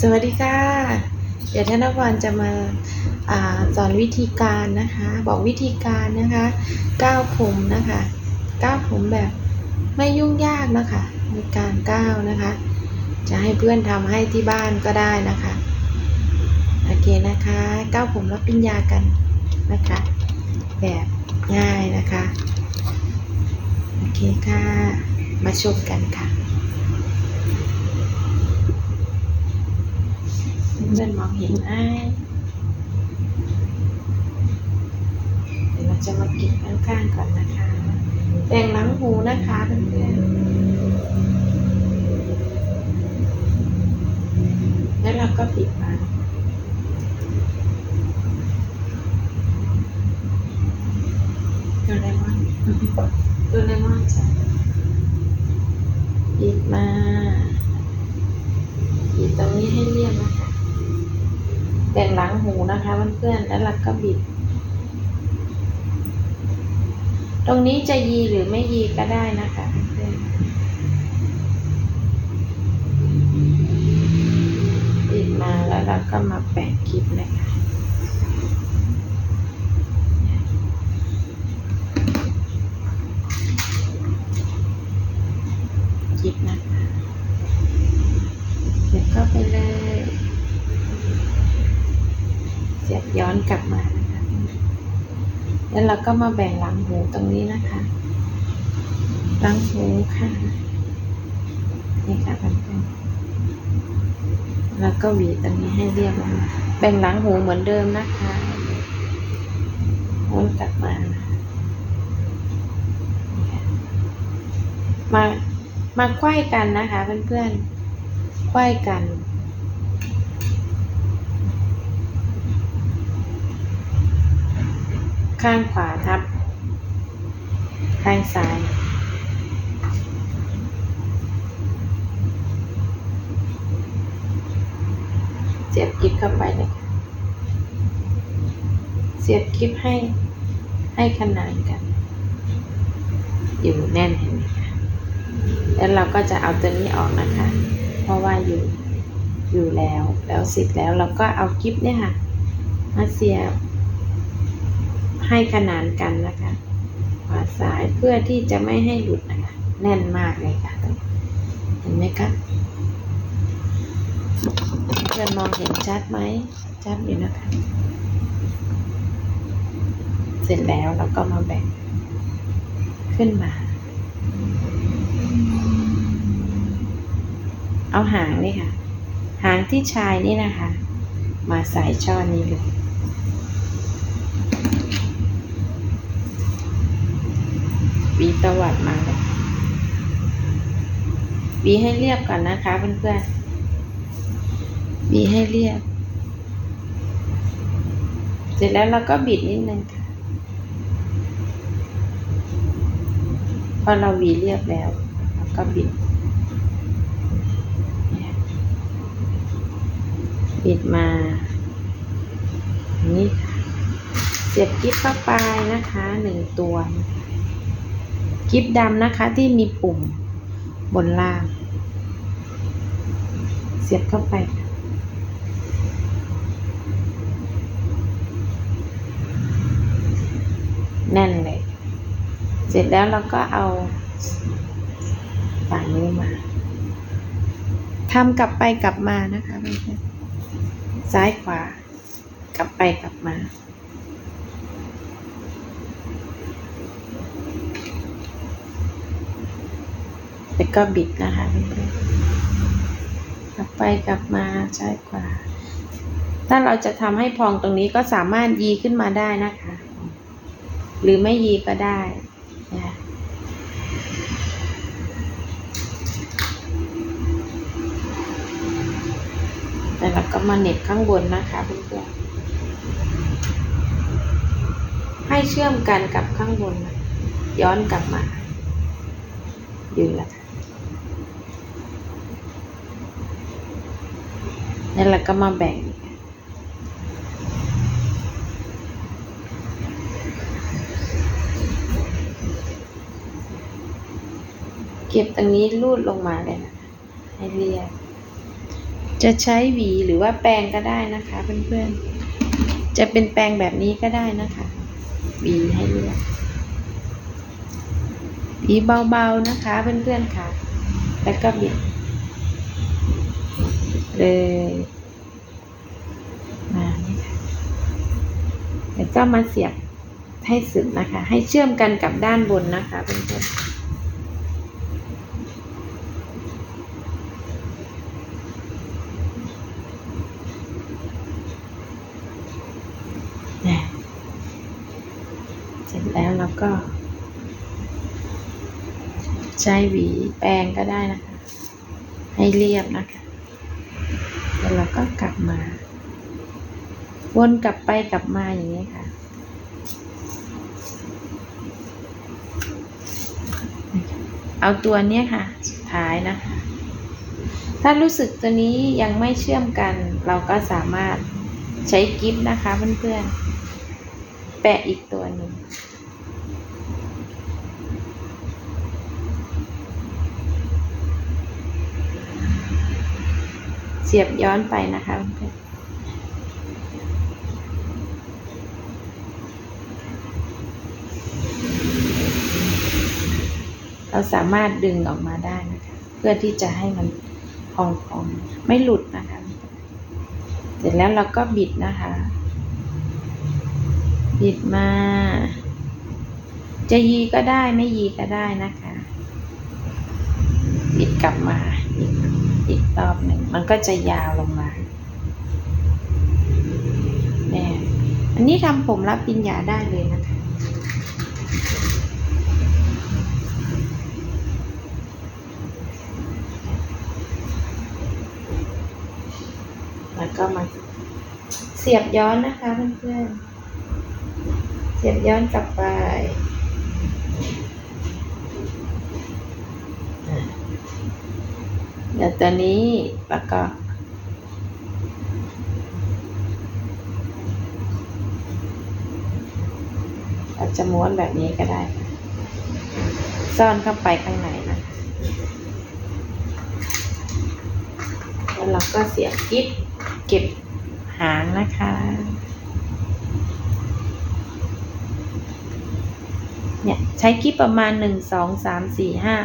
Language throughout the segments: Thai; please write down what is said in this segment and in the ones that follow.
สวัสดีค่ะ เดี๋ยวธนวันจะมาอาสอนวิธีการนะคะ บอกวิธีการนะคะก้าวผมนะคะก้าวผมแบบไม่ยุ่งยากนะคะในการก้าวนะคะ จะให้เพื่อนทำให้ที่บ้านก็ได้นะคะโอเคนะคะก้าวผมรับปริญญากันนะคะ แบบง่ายนะคะโอเคค่ะ มาชมกันค่ะ เพื่อนมองเห็นไอ้เดี๋ยวเราจะมาเก็บข้างๆก่อนนะคะแบ่งหลังหูนะคะเพื่อนๆแล้วเราก็ปิดมาโดเรมอนโดเรมอนจ้ะปิดมาปิดตรงนี้ให้เรียบนะคะ แบ่งหลังหู นะคะเพื่อนๆ แล้วเราก็บิด ตรงนี้จะยีหรือไม่ยีก็ได้นะคะเพื่อนๆบิดมาแล้วเราก็มาแปะคลิปนะคะ คลิปนะคะเสียบเข้าไปเลย เสียบย้อนกลับมานะคะแล้วเราก็มาแบ่งหลังหูตรงนี้นะคะหลังหูค่ะนี่ค่ะเพื่อนๆแล้วก็หวีตรงนี้ให้เรียบร้อยแบ่งหลังหูเหมือนเดิมนะคะวนกลับมามามาไขว้กันนะคะเพื่อนๆไขว้กัน ข้างขวาทับ ข้างซ้ายเสียบกิ๊บเข้าไปเลยเสียบกิ๊บให้ให้ขนานกัน อยู่แน่นเห็นไหมคะแล้วเราก็จะเอาตัวนี้ออกนะคะ เพราะว่าอยู่อยู่แล้วแล้วเสร็จแล้วเราก็เอากิ๊บเนี่ยค่ะ มาเสียบ ให้ขนานกันนะคะ ขวาซ้ายเพื่อที่จะไม่ให้หลุดนะคะ แน่นมากเลยค่ะเห็นไหมคะเพื่อนมองเห็นชัดไหมชัดอยู่นะคะ เสร็จแล้วเราก็มาแบ่งขึ้นมา เอาหางนี่ค่ะ หางที่ชายนี่นะคะ มาใส่ช่อนี้เลย บีตวัดมาเลยบีให้เรียบก่อนนะคะเพื่อนๆบีให้เรียบ เสร็จแล้วเราก็บิดนิดนึงค่ะพอเราบีเรียบแล้วเราก็บิด บิดมาอย่างนี้ค่เสียบกิ๊บเข้าไปนะคะหนึ่งตัวนะคะ คลิปดำนะคะที่มีปุ่มบนล่าง เสียบเข้าไป แน่นเลย เสร็จแล้วเราก็เอาฝั่งนี้มาทำกลับไปกลับมานะคะเพื่อนๆซ้ายขวากลับไปกลับมา แล้วก็บิดนะคะเพื่อนๆกลับไปกลับมาซ้ายขวาถ้าเราจะทำให้พองตรงนี้ก็สามารถยีขึ้นมาได้นะคะ หรือไม่ยีก็ได้นะแต่เราก็มาเน็บข้างบนนะคะเพื่อนๆ ให้เชื่อมกันกับข้างบน ย้อนกลับมา อยืนแล้วค่ะ แล้วเราก็มาแบ่ง เก็บตรงนี้ลูดลงมาเลยนะให้เรียบจะใช้หวีหรือว่าแปรงก็ได้นะคะเพื่อนๆ จะเป็นแปรงแบบนี้ก็ได้นะคะหวีให้เลือกหวีเบาๆนะคะเพื่อนๆค่ะ แล้วก็บิด เลยมานี่ค่ะแล้วก็มาเสียบให้สุดนะคะ ให้เชื่อมกันกับด้านบนนะคะเพื่อนๆเนี่ยเสร็จแล้วเราก็ ใช้หวีแปรงก็ได้นะคะ ให้เรียบนะคะ แล้วเราก็กลับมา วนกลับไปกลับมาอย่างนี้ค่ะเอาตัวเนี้ยค่ะสุดท้ายนะคะ ถ้ารู้สึกตัวนี้ยังไม่เชื่อมกัน เราก็สามารถใช้กิฟต์นะคะเพื่อนๆ แปะอีกตัวหนึ่ง สียบย้อนไปนะคะเพื่อนเราสามารถดึงออกมาได้นะคะ เพื่อที่จะให้มันพองๆไม่หลุดนะคะ เสร็จแล้วเราก็บิดนะคะ บิดมา จะยีก็ได้ไม่ยีก็ได้นะคะ บิดกลับมาอีก อีกรอบหนึ่งมันก็จะยาวลงมาเนี่ยอันนี้ทำผมรับปริญญาได้เลยนะคะแล้วก็มาเสียบย้อนนะคะเพื่อนๆเสียบย้อนกลับไปอะ เดี๋ยวตัวนี้แล้วก็เราจะม้วนแบบนี้ก็ได้ ซ่อนเข้าไปข้างในนะคะแล้วเราก็เสียบกิ๊บเก็บหางนะคะเนี่ยใช้กิ๊บประมาณหนึ่งสองสามสี่ห้า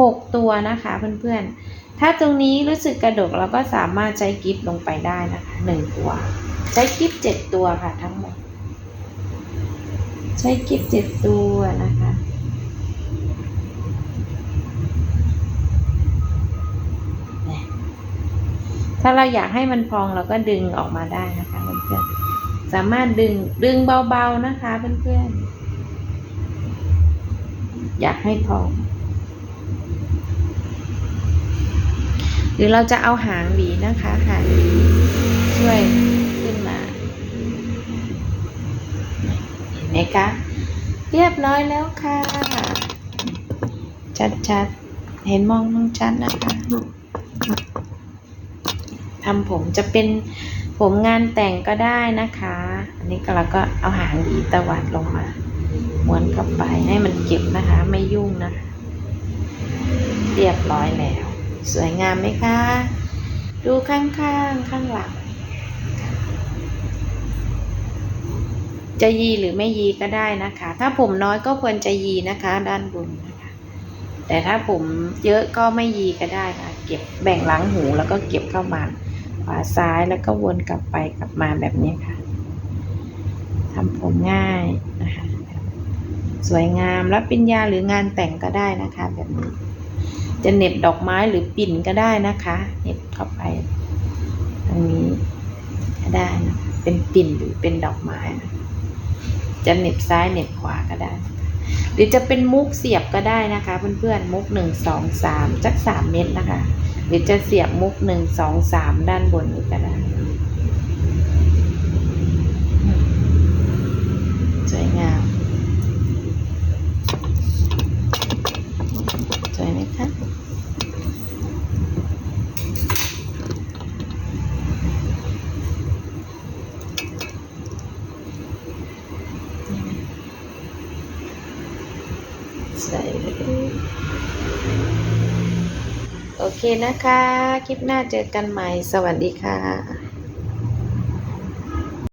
หกตัวนะคะเพื่อนๆ ถ้าตรงนี้รู้สึกกระดกเราก็สามารถใช้กิ๊บลงไปได้นะคะหนึ่งตัว ใช้กิ๊บเจ็ดตัวค่ะทั้งหมด ใช้กิ๊บเจ็ดตัวนะคะถ้าเราอยากให้มันพองเราก็ดึงออกมาได้นะคะเพื่อนๆ สามารถดึงดึงเบาๆนะคะเพื่อนๆ อยากให้พอง รือเราจะเอาหางหวีนะคะ หางหวีช่วยขึ้นมาเห็นไหมคะเรียบร้อยแล้วค่ะ ชัดๆ เห็นมองมองชัดนะคะทำผมจะเป็นผมงานแต่งก็ได้นะคะ อันนี้ก็เราก็เอาหางหวีตวัดลงมาม้วนเข้าไปให้มันเก็บนะคะ ไม่ยุ่งนะคะ เรียบร้อยแล้ว สวยงามไหมคะ ดูข้างๆข้างหลัง จะยีหรือไม่ยีก็ได้นะคะ ถ้าผมน้อยก็ควรจะยีนะคะ ด้านบนนะคะ แต่ถ้าผมเยอะก็ไม่ยีก็ได้ค่ะ เก็บแบ่งหลังหูแล้วก็เก็บเข้ามาขวาซ้ายแล้วก็วนกลับไปกลับมาแบบนี้ค่ะทำผมง่ายนะคะ สวยงามรับปริญญาหรืองานแต่งก็ได้นะคะแบบนี้ จะเน็บดอกไม้หรือปิ่นก็ได้นะคะเน็บเข้าไปตรงนี้ก็ได้นะเป็นปิ่นหรือเป็นดอกไม้นะจะเน็บซ้ายเน็บขวาก็ได้ หรือจะเป็นมุกเสียบก็ได้นะคะเพื่อนๆมุกหนึ่งสองสามจักสามเม็ดนะคะ หรือจะเสียบมุกหนึ่งสองสามด้านบนนี้ก็ได้สวยงามสวยไหมคะใส่เลยโอเค เคนะคะ คลิปหน้าเจอกันใหม่ สวัสดีค่ะ